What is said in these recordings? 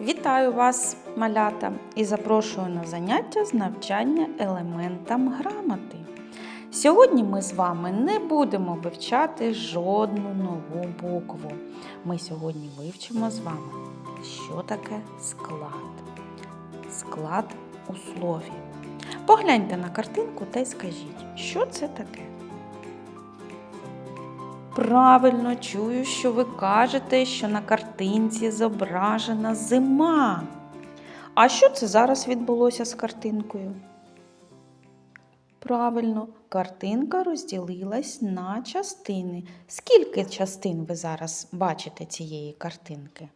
Вітаю вас, малята, і запрошую на заняття з навчання елементам грамоти. Сьогодні ми з вами не будемо вивчати жодну нову букву. Ми сьогодні вивчимо з вами, що таке склад. Склад у слові. Погляньте на картинку та й скажіть, що це таке. Правильно чую, що ви кажете, що на картинці зображена зима. А що це зараз відбулося з картинкою? Правильно, картинка розділилась на частини. Скільки частин ви зараз бачите цієї картинки?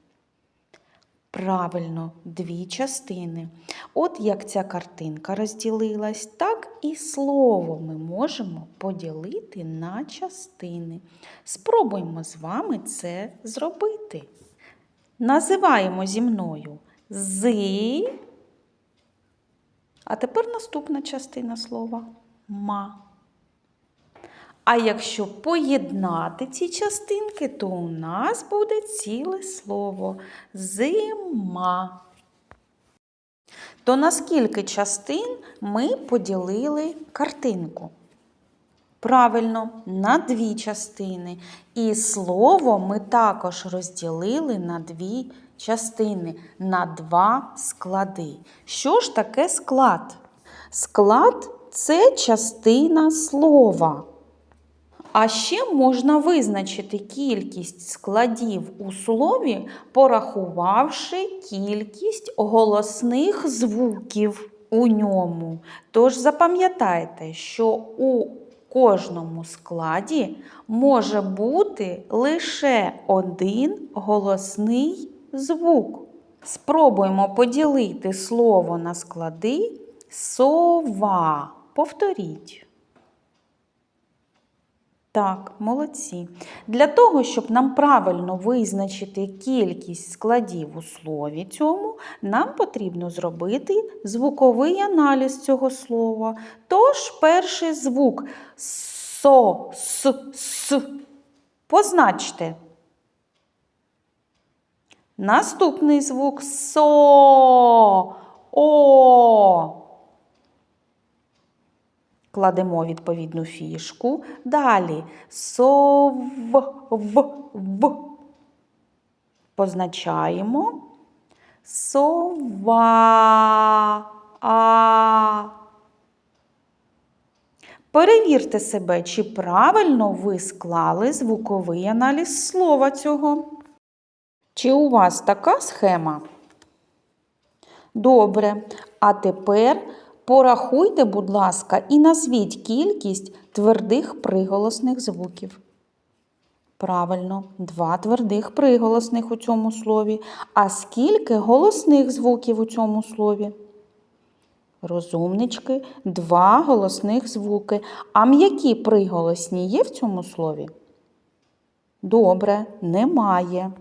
Правильно, дві частини. От як ця картинка розділилась, так і слово ми можемо поділити на частини. Спробуємо з вами це зробити. Називаємо зі мною зи. А тепер наступна частина слова ма. А якщо поєднати ці частинки, то у нас буде ціле слово зима. То на скільки частин ми поділили картинку? Правильно, на дві частини. І слово ми також розділили на дві частини, на два склади. Що ж таке склад? Склад це частина слова. А ще можна визначити кількість складів у слові, порахувавши кількість голосних звуків у ньому. Тож запам'ятайте, що у кожному складі може бути лише один голосний звук. Спробуємо поділити слово на склади сова. Повторіть. Так, молодці. Для того, щоб нам правильно визначити кількість складів у слові цьому, нам потрібно зробити звуковий аналіз цього слова. Тож перший звук со, с, с. Позначте. Наступний звук со, о. Кладемо відповідну фішку. Далі сов, в, в. Позначаємо. Сова. А. Перевірте себе, чи правильно ви склали звуковий аналіз слова цього. Чи у вас така схема? Добре. А тепер порахуйте, будь ласка, і назвіть кількість твердих приголосних звуків. Правильно, два твердих приголосних у цьому слові. А скільки голосних звуків у цьому слові? Розумнички, два голосних звуки. А м'які приголосні є в цьому слові? Добре, немає.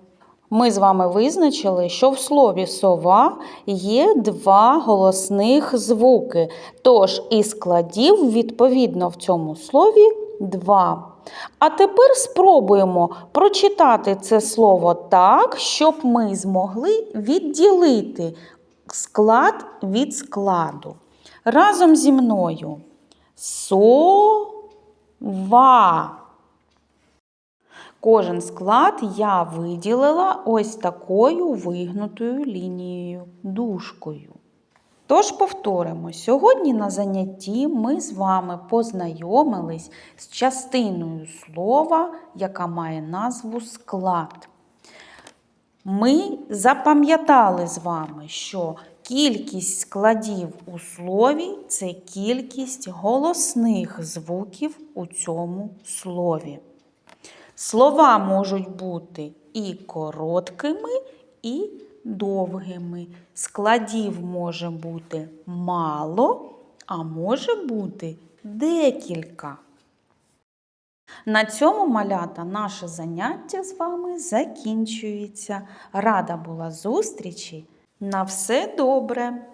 Ми з вами визначили, що в слові сова є два голосних звуки. Тож і складів, відповідно, в цьому слові два. А тепер спробуємо прочитати це слово так, щоб ми змогли відділити склад від складу. Разом зі мною. Сова. Кожен склад я виділила ось такою вигнутою лінією, дужкою. Тож повторимо, сьогодні на занятті ми з вами познайомились з частиною слова, яка має назву склад. Ми запам'ятали з вами, що кількість складів у слові це кількість голосних звуків у цьому слові. Слова можуть бути і короткими, і довгими. Складів може бути мало, а може бути декілька. На цьому малята наше заняття з вами закінчується. Рада була зустрічі. На все добре!